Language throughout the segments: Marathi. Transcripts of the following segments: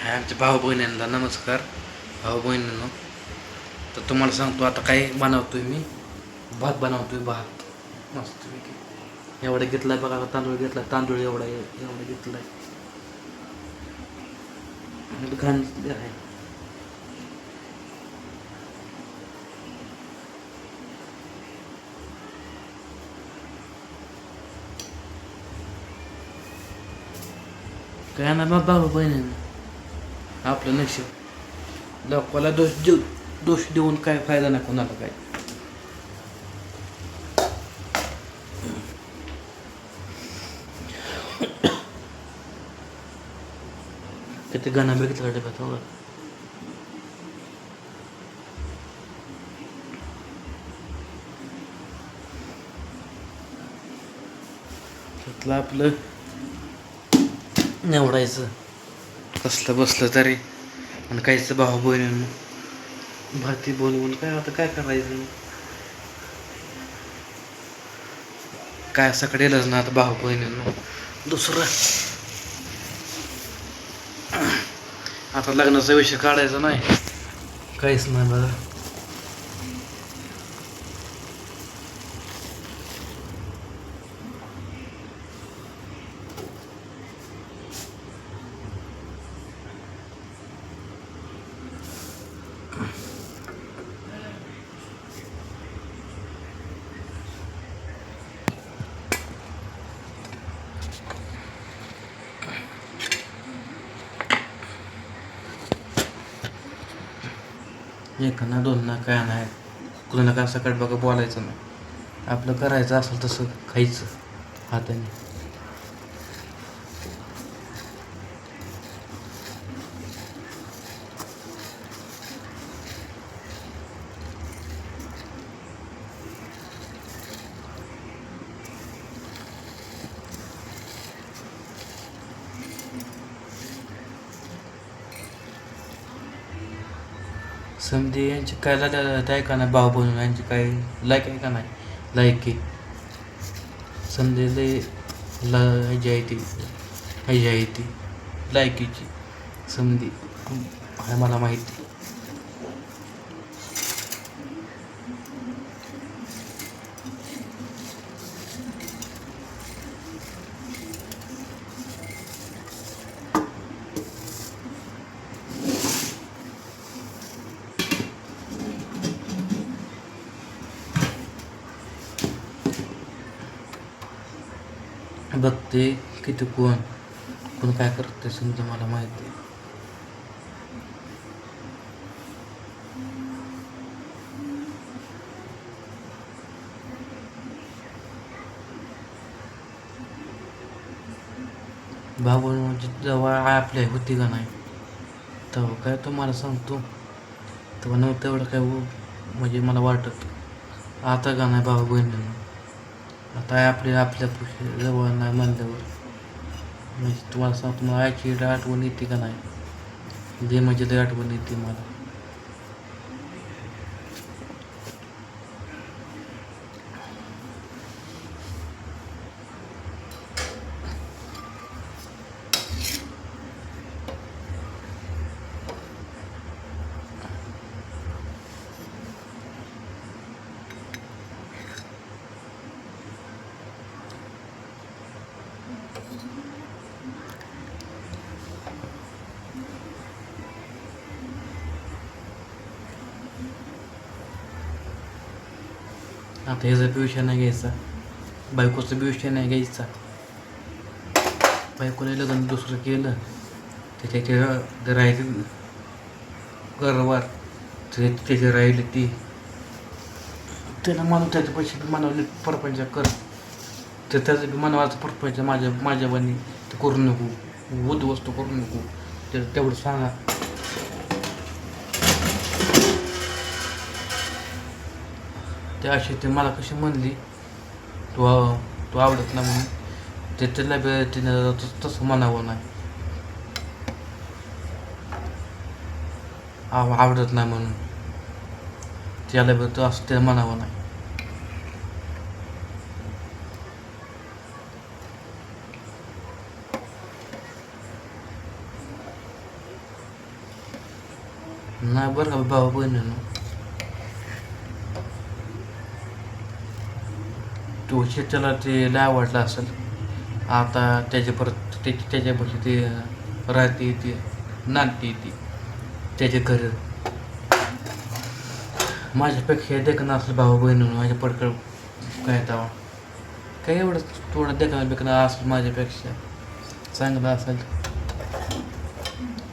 हाय आमच्या भाऊ बहिणींना नमस्कार भाऊ बहिणींनो तर तुम्हाला सांगतो आता काय बनवतोय मी भात बनवतोय भात मस्त एवढा घेतलाय बघा आता तांदूळ घेतला तांदूळ एवढा आहे, एवढा घेतलाय आणि घाण आहे काय ना बाबा बहिणींना आपलं नशीब. लोकाला दोष देऊ दोष देऊन काय फायदा नाही कोणाला काय किती गाणं बघितलं डब्यात हो त्यातलं आपलं निवडायचं. कसलं बसलं तरी. आणि काहीच भाऊ बहिणींनो भाती बोलवून काय आता काय करायचं? काय सकडे ना आता भाऊ बहिणींनो. दुसरं. आता लग्नाचा विषय काढायचा नाही. काहीच नाही बघा एक ना दोन ना काय नाही. कुणाला काय सकाळ बघा बोलायचं नाही. आपलं करायचं असेल तसं खायचं. हाताने. समधी यांची काय झालं आहे का नाही भाऊ बनून यांची काय लायक आहे का नाही लायकी समधी लय ला ह्याची आहे ती. ह्याची आहे ती. लायकीची समधी. मला माहिती. बघते किती कोण कोण काय करते समजा मला माहिती. आहे. बाबा म्हणजे जवळ आपल्या होती का नाही? तेव्हा काय तुम्हाला सांगतो. तेव्हा नव्हतं एवढं काय म्हणजे मला वाटत. आता का नाही भाऊ बहिणीनं? आता आहे आपल्या पुढे जवळ नाही म्हणल्यावर म्हणजे तुम्हाला सांग तुम्हाला आईची आठवण येते का नाही? जे म्हणजे ते आठवण येते मला. आता ह्याचा बी विषय नाही घ्यायचा बायकोचा बी विषय नाही घ्यायचा. बायकोला लग्न दुसरं केलं त्याच्या ते राहिली घरवार ते त्याचे राहिले ती. त्याला म्हणून त्याचे पैसे बी मानवले परपंच कर. तर त्याचं बी मानवाचं परपंच माझ्या माझ्या बनी ते करू नको. उद्ध्वस्त करू नको. तर तेवढं सांगा. ते अशी ते मला कशी म्हणली तू तू आवडत ना म्हणून. ते त्याला बे तिने तसं म्हणावं नाही. आव- आवडत नाही म्हणून. त्याला बी तो असं ते म्हणावं नाही. नाही बरं का भाऊ बहिणीनं. तो शेताला ते लय आवडलं असेल. आता त्याच्या परत त्याची त्याच्यापाशी ते राहते ती नांदते ती त्याचे घर. माझ्यापेक्षा देखणं असेल भाऊ बहिणी माझ्या पडकड काय तवा काय एवढं थोडं देखणं बिकणं असेल माझ्यापेक्षा. चांगलं असेल.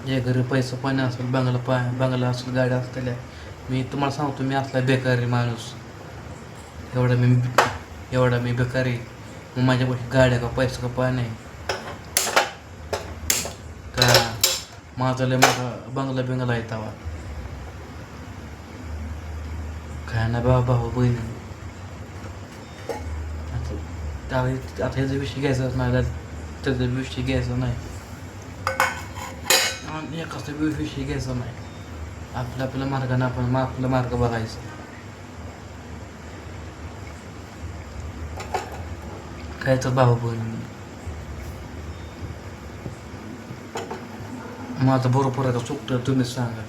या घरी पैसा पाणी असेल बंगला पा बंगला असेल गाड्या असलेल्या. मी तुम्हाला सांगतो मी असला बेकारी माणूस. एवढा मी एवढा मी बेकारी मग माझ्यापाशी गाड्या का पैसा का पाणी का? माझा लय मोठा बंगला बिंगला आहे तवा. काय ना भाऊ भाऊ बहिणी. आता आता ह्याचा विषय घ्यायचाच नाही आता त्याचा विषय घ्यायचा नाही. एखादा विषय घ्यायचा नाही. आपल्या आपल्या मार्गाने आपण आपला मार्ग बघायचा. काय भाऊ बहिणी माझं बरोबर आहे का चुकतं तुम्हीच सांगा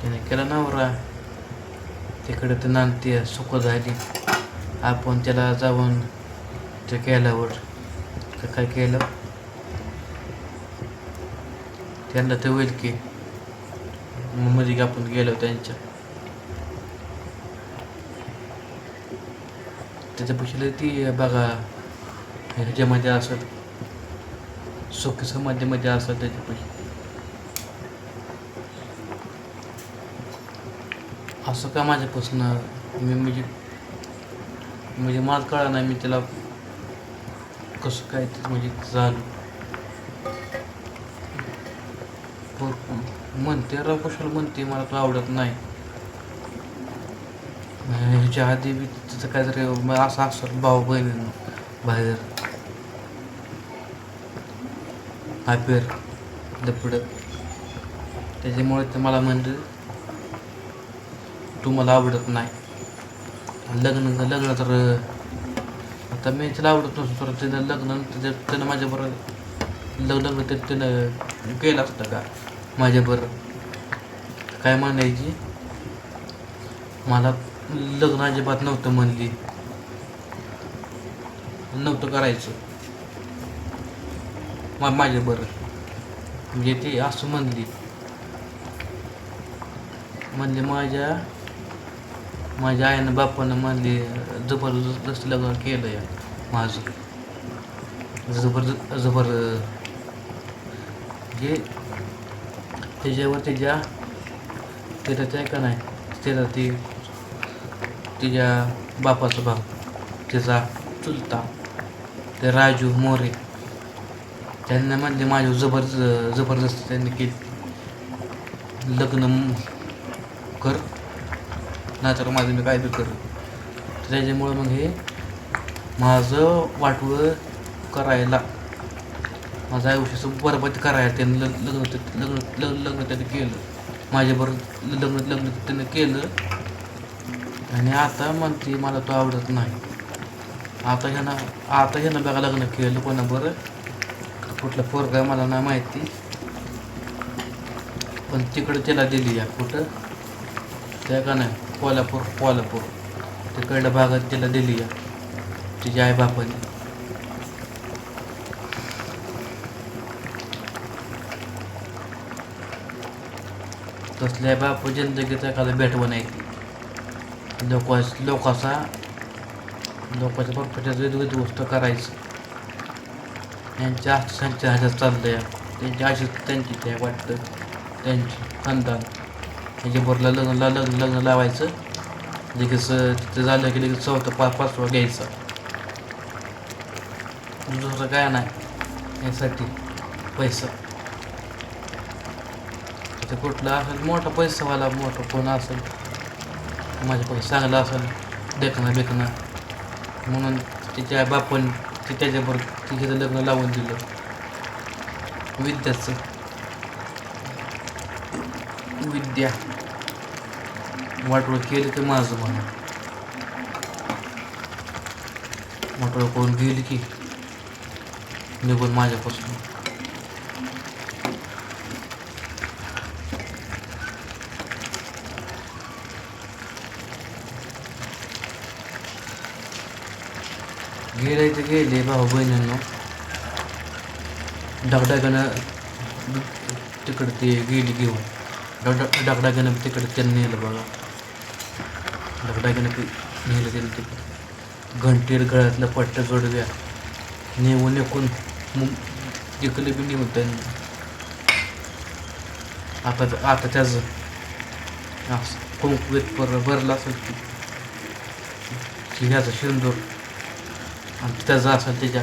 त्याने केला नवरा तिकडे ते नांदते सुख झाली आपण त्याला जाऊन ते केल्यावर ते काय केलं त्यांना ते होईल की मग मध्ये आपण गेलो त्यांच्या. त्याच्यापेक्षा ती बघा ह्याच्यामध्ये असत सुखी समाधीमध्ये असत त्याच्यापेक्षा असं का माझ्यापासून मी म्हणजे म्हणजे मला कळा नाही मी त्याला कसं काय ते म्हणजे झालं. म्हणते राव कशाला म्हणते मला तो आवडत नाही. ह्याच्या आधी बी तिचं काहीतरी असं असं भाऊ बहिणी बाहेर. आपेर लपड त्याच्यामुळे ते मला म्हणते तू मला आवडत नाही. लग्न लग्न तर आता मी तिला आवडत नसतो तर तिनं लग्न त्याच्या त्यानं माझ्याबरोबर लग्न लग्न ते तिनं केलं असतं का? माझ्याबरोबर काय म्हणायची? मला लग्न अजिबात नव्हतं म्हणली. नव्हतं करायचं. मा माझ्याबरोबर म्हणजे ती असं म्हणली. म्हणजे माझ्या माझ्या आईनं बापानं म्हणली जबरदस्त लग्न केलं या माझं. जबरदस्त जबर जे त्याच्यावर त्याच्या तिला आहे का नाही? तिला ती तिच्या बापाचा भाऊ तिचा चुलता ते राजू मोरे त्यांना म्हणले माझ्या जबर जबरदस्त त्यांनी केली. लग्न कर नाहीतर माझं मी काय बी कर त्याच्यामुळं मग हे माझं वाटवं करायला माझं आयुष्याचं बरबाद करायला त्यानं लग्न लग्न लग्न लग्न त्यानं केलं. माझ्याबरोबर लग्न लग्न त्यानं केलं. आणि आता म्हणते मला तो आवडत नाही. आता ह्यानं आता ह्यानं बघा लग्न केलं कोणा बरं कुठलं पोरगा आहे मला नाही माहिती. पण तिकडं त्याला दिली या कुठं? त्या का नाही? कोल्हापूर कोल्हापूर. तिकडल्या भागात तिला दिली या. तिच्या आई तसल्या बापू जनतेचा एखादा भेटवं नाही लोक लोकाचा लोकाच्या प्रॉपर्टीत वेगवेगळी गोष्ट करायचं. यांच्या त्यांच्या ह्याच्यात चाललं त्यांची आशीष त्यांची ते वाटतं. त्यांची खानदान. त्याच्याबरोबर लग्न लग्न लग्न लावायचं. लगेच तिथं झालं की लगेच चौथा पाच पाचवा घ्यायचा. दुसरं काय नाही. यासाठी पैसा. ते कुठला असेल मोठा पैसावाला मोठा कोण असेल माझ्या चांगला असेल देखणं बेखणं म्हणून तिच्या बापन ती त्याच्याबरोबर तिच्याचं लग्न लावून दिलं. विद्याचं. विद्या. वाटोळ केली की माझं म्हणून. वाटोळ करून गेली की निघून माझ्यापासून. गेले तर गेले भाऊ बहिणींना. डगडागानं तिकडं ते गेली घेऊन. डग डगडागानं तिकडं त्यांनी नेलं बघा. डगडागानं नेलं त्यांनी तिकडे. घंटीर गळ्यातलं पट्ट जोडव्या. नेऊन एकूण तिकडे बी नेऊन त्यांनी. आता आता त्याचं असं कुंकवीत पर भरला असेल की की ह्याचा शेंदूर. त्याचा असा त्याच्या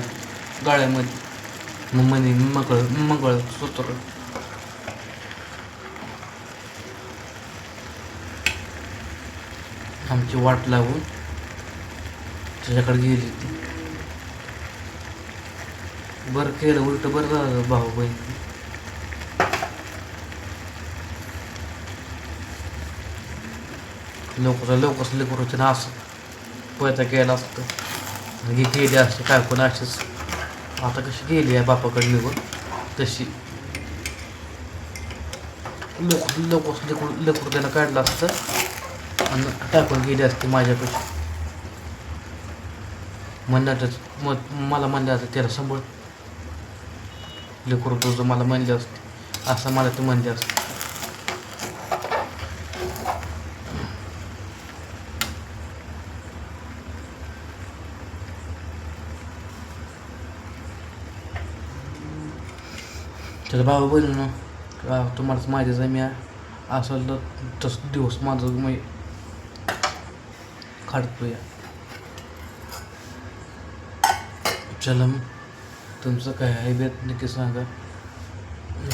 गळ्यामध्ये. मग म्हणे मंगळ मंगळ सूत्र. आमची वाट लागून त्याच्याकडे गेली ती बरं केलं उलट बरं झालं भाऊ बहीण. लवकर लवकर लेकरूच्या असं. पैदा केला असतं. म्हणजे ही गेली असते काय पण अशीच. आता कशी गेली आहे बापाकडे निघून? तशी. लोक लोक लेकूड लेकूड त्याला काढलं असतं आणि टाकून गेली असते माझ्याकडे म्हणण्यातच मग मला म्हणलं असतं त्याला समोर लेकूड तुझं मला म्हणले असते. असं मला ते म्हणले असते. त्याचा भाव बहिणी ना तुम्हालाच आहे मी असं तर तसं दिवस माझं मी काढतो या चला मग तुमचं काय आहे बेत नक्की सांगा.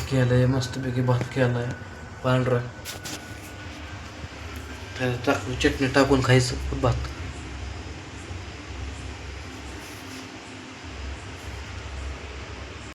केलं आहे मस्तपैकी भात केला आहे पांढरा. त्याला टाकून चटणी टाकून खायचं भात.